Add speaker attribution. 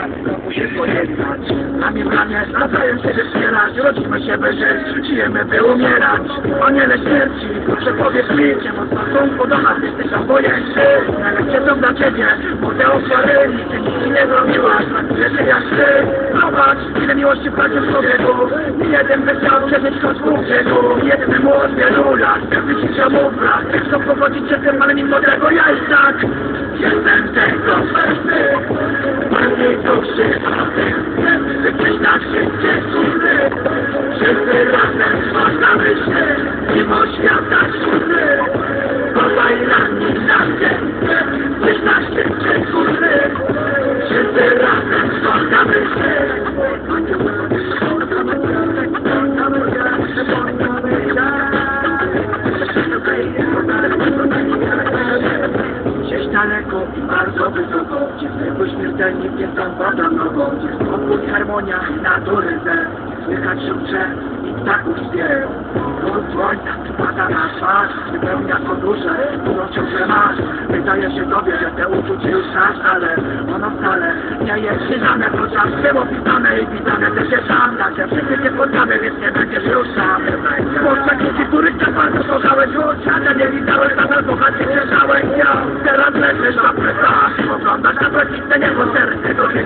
Speaker 1: komu się pojednać Nami w ramię nawzajem się wspierać Rodzimy się by żyć, żyjemy by umierać Aniele śmierci, proszę powiedz mi Czemu w stosunku do nas jesteś obojętny Najlepsze są dla ciebie, młode ofiary Ty nic ci nie zrobiłaś, tyle że jak ty Zobacz, ile miłości wkładzie w człowieku Nie jeden by chciał przeżyć choć pół brzegu Jednemu od wielu lat, każdy ci chciał brak Chcą pogodzić się tym, ale mimo tego ja i tak Jestem tego pewny Wszyscy razem zważamy się Mimo świata siódmy Baba i ranni na ziemię Jesteś na szczycie góry Wszyscy razem zważamy się Gdzieś daleko i bardzo wysoko Gdzie zwykły śmiertelnik jest tam woda nogą Gdzie spokój, harmonia, natury Słychać szumcze i ptaków śpiew. Od słońca pada na twarz Wypełnia poduszę, którą ciągle masz Wydaje się tobie, że te uczucie już znasz Ale ono wcale nie jest przyznane Chociaż było pisane i pisane też jest sam Także wszyscy się poddamy, więc nie będziesz już sam Podczas ludzi, których tak bardzo kochałeś już Ale nie widziałeś, nadal kochać się cieszałeś ja Teraz leżysz na plecach Oglądasz na błękitne niebo serce do się